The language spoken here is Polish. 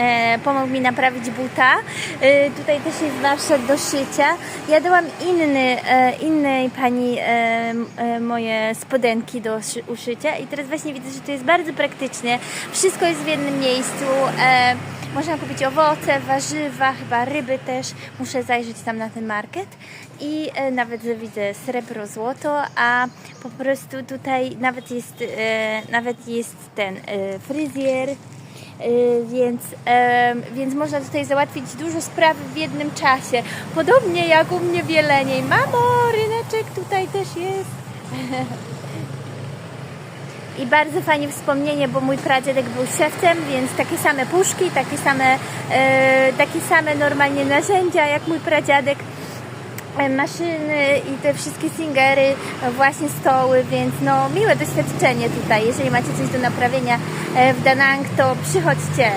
e, pomógł mi naprawić buta. E, tutaj też jest warsztat do szycia. Ja dałam inny, e, innej pani moje spodenki do szy- uszycia i teraz właśnie widzę, że to jest bardzo praktycznie. Wszystko jest w jednym miejscu. Można kupić owoce, warzywa, chyba ryby też. Muszę zajrzeć tam na ten market. I nawet widzę srebro, złoto, a po prostu tutaj nawet jest, nawet jest ten fryzjer. E, Więc, więc można tutaj załatwić dużo spraw w jednym czasie. Podobnie jak u mnie w Jeleniej. Mamo, ryneczek tutaj też jest. I bardzo fajnie wspomnienie, bo mój pradziadek był szewcem, więc takie same puszki, takie same, e, takie same normalnie narzędzia jak mój pradziadek. E, Maszyny i te wszystkie singery, e, właśnie stoły, więc no miłe doświadczenie tutaj. Jeżeli macie coś do naprawienia e, w Danang, to przychodźcie.